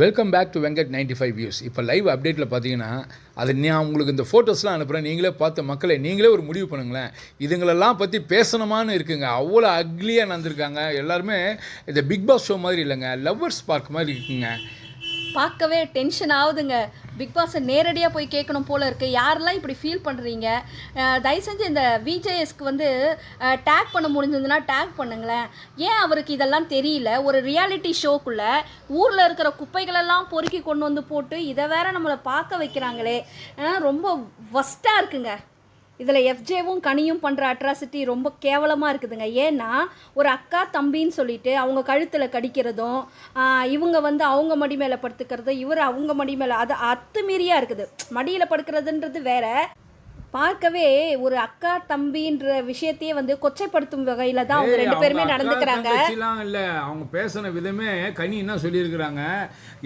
Welcome back to Venkat ninety five views இப்போ live அப்டேட்டில் பார்த்தீங்கன்னா அது நான் உங்களுக்கு இந்த ஃபோட்டோஸ்லாம் அனுப்புகிறேன் நீங்களே பார்த்து மக்களை நீங்களே ஒரு முடிவு பண்ணுங்களேன். இதுங்களெல்லாம் பற்றி பேசணுமான்னு இருக்குங்க. அவ்வளோ அக்லியாக நடந்திருக்காங்க. எல்லாருமே இந்த பிக் பாஸ் ஷோ மாதிரி இல்லைங்க. லவ்வர்ஸ் பார்க் மாதிரி இருக்குங்க. பார்க்கவே டென்ஷன் ஆகுதுங்க. பிக் பாஸை நேரடியாக போய் கேட்கணும் போல இருக்கு. யாரெல்லாம் இப்படி ஃபீல் பண்ணுறீங்க தயவு செஞ்சு இந்த விஜேஎஸ்க்கு வந்து டேக் பண்ண முடிஞ்சதுன்னா டேக் பண்ணுங்களேன். ஏன் அவருக்கு இதெல்லாம் தெரியல? ஒரு ரியாலிட்டி ஷோக்குள்ளே ஊரில் இருக்கிற குப்பைகளெல்லாம் பொறுக்கி கொண்டு வந்து போட்டு இதை வேற நம்மளை பார்க்க வைக்கிறாங்களே. ரொம்ப ஒஸ்ட்டாக இருக்குங்க. இதில் எஃப்ஜேவும் கனியும் பண்ணுற அட்ராசிட்டி ரொம்ப கேவலமாக இருக்குதுங்க. ஏன்னா ஒரு அக்கா தம்பின்னு சொல்லிட்டு அவங்க கழுத்தில் கடிக்கிறதும் இவங்க வந்து அவங்க மடி மேலே படுத்துக்கிறதும் இவர் அவங்க மடி மேலே அது அத்துமீறியாக இருக்குது. மடியில் படுக்கிறதுன்றது வேற. பார்க்கவே ஒரு அக்கா தம்பின்ற விஷயத்தையே வந்து கொச்சைப்படுத்தும் வகையில் தான் அவங்க ரெண்டு பேருமே நடந்துக்கிறாங்க. இல்லை. அவங்க பேசின விதமே கனி என்ன சொல்லியிருக்கிறாங்க?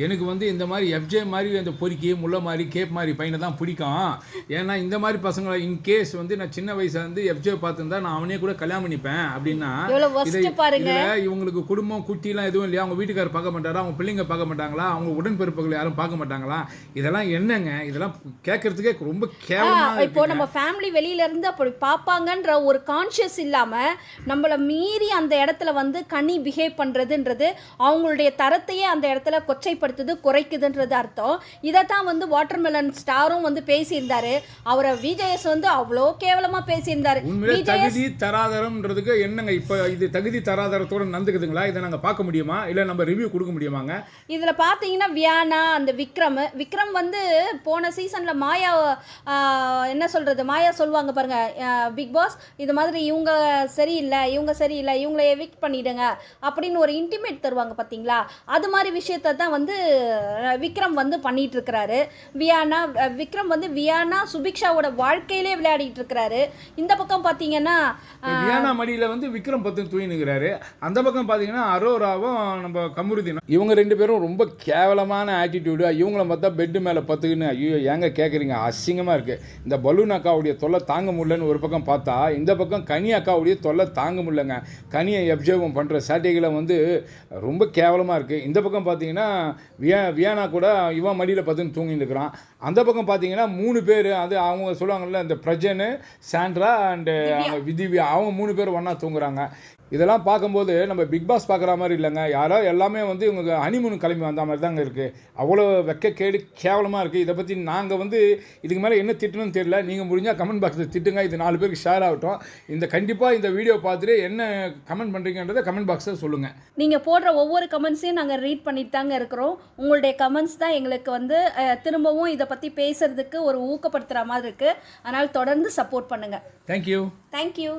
எனக்கு வந்து இந்த மாதிரி எஃப்ஜே மாதிரி அந்த பொறுக்கி முல்லை மாதிரி கேப் மாதிரி பையனை தான் பிடிக்கும். ஏன்னா இந்த மாதிரி பசங்களை இன்கேஸ் வந்து நான் சின்ன வயசுல இருந்து எஃப்ஜே பார்த்துருந்தா நான் அவனே கூட கல்யாணம் பண்ணிப்பேன் அப்படின்னா பாருங்க. இவங்களுக்கு குடும்பம் குட்டிலாம் எதுவும் இல்லையா? அவங்க வீட்டுக்காரர் பார்க்க மாட்டாரா? அவங்க பிள்ளைங்க பார்க்க மாட்டாங்களா? அவங்க உடன்பிறப்புகள் யாரும் பார்க்க மாட்டாங்களா? இதெல்லாம் என்னங்க? இதெல்லாம் கேட்கறதுக்கே ரொம்ப கேவலமா. நம்ம ஃபேமிலி வெளியில இருந்து அப்படி பார்ப்பாங்கன்ற ஒரு கான்ஷியஸ் இல்லாம நம்மள மீறி அந்த இடத்துல வந்து கனி பிஹேவ் பண்றதுன்றது அவங்களுடைய தரத்தையே அந்த இடத்துல கொச்சைப்படுத்துது குறைக்குதுன்றது அர்த்தம். இதை தான் வந்து வாட்டர்மெலன் ஸ்டாரும் வந்து பேசியிருந்தாரு. அவரை விஜயஸ் வந்து அவ்வளோ கேவலமா பேசியிருந்தாரு. தகுதி தராதரம்ன்றதுக்கு என்னங்க இப்போ இது தகுதி தராதரத்தோட நடந்துக்குதுங்களா இதை நாங்க பார்க்க முடியுமா? இல்ல நம்ம ரிவ்யூ கொடுக்க முடியுமாங்க? இதுல பாத்தீங்கன்னா வியானா அந்த விக்ரம். விக்ரம் வந்து போன சீசன்ல மாயா என்ன சொல்றது மாயா சொல்லுவாங்க பாருங்க பிக் பாஸ் இது மாதிரி இவங்க சரியில்லை இவங்க சரியில்லை இவங்கள எவிக்ட் பண்ணிடுங்க அப்படின்னு ஒரு இன்டிமேட் தருவாங்க பாத்தீங்களா? அது மாதிரி விஷயத்த தான் வந்து விக்ரம் வந்து பண்ணிட்டு இருக்கிறாரு வியானா விக்ரம் வந்து வியானா சுபிக்ஷாவோட வாழ்க்கையிலே விளையாடிட்டு இருக்கிறாரு இந்த பக்கம் பாத்தீங்கன்னா வியானா மடியில வந்து விக்ரம் பத்து தூயினுங்கிறாரு அந்த பக்கம் பாத்தீங்கன்னா அரோராவும் நம்ம கமருதீனும் இவங்க ரெண்டு பேரும் ரொம்ப கேவலமான ஆட்டிடியூடு இவங்கள பார்த்தா பெட்டு மேல பத்துக்குன்னு ஐயோ ஏங்க கேட்குறீங்க அசிங்கமா இருக்கு. இந்த பலூன் அக்காவுடைய தொல்லை தாங்க முடியலன்னு ஒரு பக்கம் பார்த்தா இந்த பக்கம் கனி அக்காவுடைய தொல்லை தாங்க முடியலங்க. கனியை எப்ஜேவும் பண்ற சேட்டைகளை வந்து ரொம்ப கேவலமா இருக்கு. இந்த பக்கம் பார்த்தீங்கன்னா வியா வியானா கூட இவன் மடியில பத்துன்னு தூங்கிட்டு இருக்கிறான். அந்த பக்கம் பார்த்தீங்கன்னா மூணு பேர் அது அவங்க சொல்லுவாங்கல்ல இந்த பிரஜனு சாண்ட்ரா அண்டு விதிவ்யா அவங்க மூணு பேர் ஒன்றா தூங்குறாங்க. இதெல்லாம் பார்க்கும்போது நம்ம பிக் பாஸ் பார்க்குற மாதிரி இல்லைங்க. யாரோ எல்லாமே வந்து இவங்க ஹனிமூன் கிளம்பி வந்த மாதிரி தாங்க இருக்குது அவ்வளோ வெக்கக்கேடு கேவலமாக இருக்குது இதை பற்றி நாங்கள் வந்து இதுக்கு மேலே என்ன திட்டணும்னு தெரியல. நீங்கள் முடிஞ்சால் கமெண்ட் பாக்ஸில் திட்டுங்க. இது நாலு பேருக்கு ஷேர் ஆகட்டும். இந்த கண்டிப்பாக இந்த வீடியோ பார்த்துட்டு என்ன கமெண்ட் பண்ணுறீங்கன்றதை கமெண்ட் பாக்ஸில் சொல்லுங்கள் நீங்கள் போடுற ஒவ்வொரு கமெண்ட்ஸையும் நாங்கள் ரீட் பண்ணிட்டு தாங்க இருக்கிறோம். உங்களுடைய கமெண்ட்ஸ் தான் எங்களுக்கு வந்து திரும்பவும் இதை பற்றி பேசுறதுக்கு ஒரு ஊக்கப்படுத்துகிற மாதிரி இருக்குது அதனால் தொடர்ந்து சப்போர்ட் பண்ணுங்கள் தேங்க்யூ தேங்க்யூ